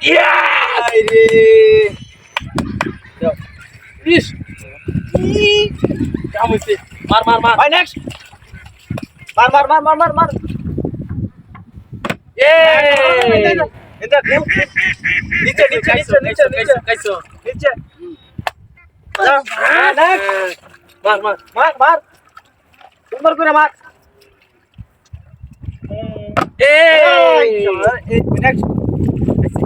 Iya. Ini. Is. Kamu sih. Mar mar mar. Bye next. Mar mar mar mar mar mar. Yeay. Entar dulu. Nice nice nice nice nice nice. Nice. Mar mar mar mar. mar, mar, mar. Hey. Next.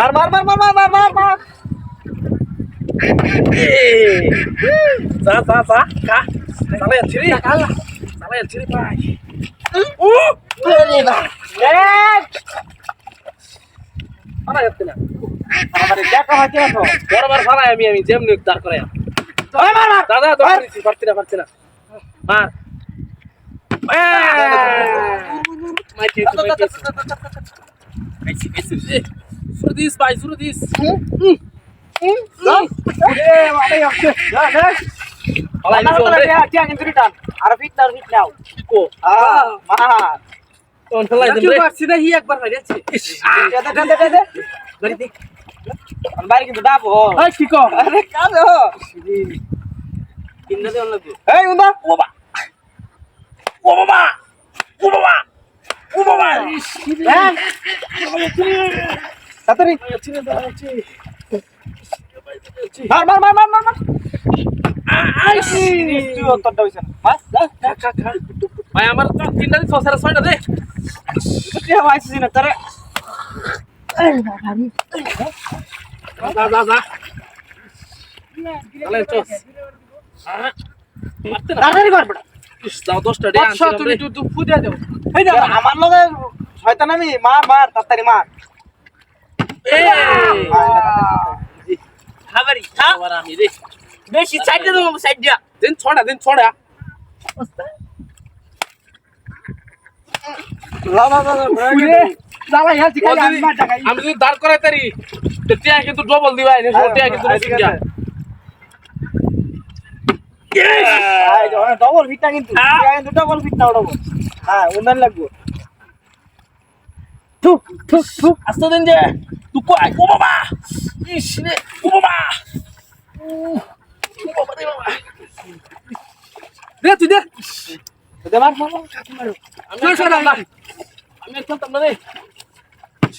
মার মার মার মার মার মার মার মার। যা যা যা কা চালাই আছিরি চালাই আছিরি ভাই। ও পালা যাচ্ছে না। আমারে দেখা হচ্ছে না তো? বরাবর ফালাই আমি আমি যেমনি দাঁড় করে ওই মার মার! দাদা তো পারছি পারছি না পারছি না। মার। মাইটি মাইটি কাইছি কাইছি রে শুরু দিস ভাই কিন্তু ডাব ও দে ও বাবা। ও বাবা। ও বাবা। ও বাবা হ্যাঁ? তাড়াতাড়ি। মার মার মার মার মার মার। আইসি তুই অন্তরটা হইছে না। মার ভাই আমার তো তিনটা দিন ছয় ছয়টা দে তুই আইছিস না তোরে। যা যা যা তাহলে চস মারতে না। তাড়াতাড়ি কর বেটা ইস, দাও দশটা ডে পাঁচশো আনছিলাম তুমি তুই তুই ফুটে দেও। এই না আমার লগে শয়তান আমি মার মার তাড়াতাড়ি মার খাবারি খা আমি রে বেশি সাইড দিয়ে দিয়া দিন ছড়া দিন ছড়া আমি যদি দাঁড় করাই তারি টিয়া কিন্তু ডবল দিবা তেতিয়া কিন্তু ডবল ফিটটা কিন্তু ডবল ফিটটা ডবল হ্যাঁ উন্নয়ন লাগবো থু থু থু আস্তে দিন যে তুই কই ও বাবা ইস রে ও বাবা ও বাবা রে বাবা দে তুই দে দে মার মার মার কাকি আমি আর খেলতাম না আমি আর খেলতাম না রে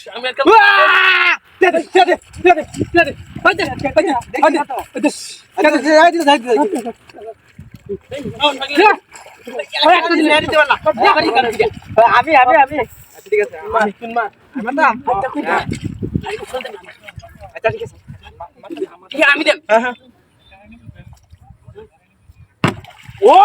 আমি আর খেলতাম না। দে দে দে দে দে দে দে দে ভাই দে ভাই দে ভাই দে দে দে দে আই দে আই দে আমি আমি আমি ঠিক আছে আমি তিন মার আমার নাম আচ্ছা ঠিক আছে ঠিক আমি আমি আমি ঠিক আছে ঠিক আছে আমি দেখ ও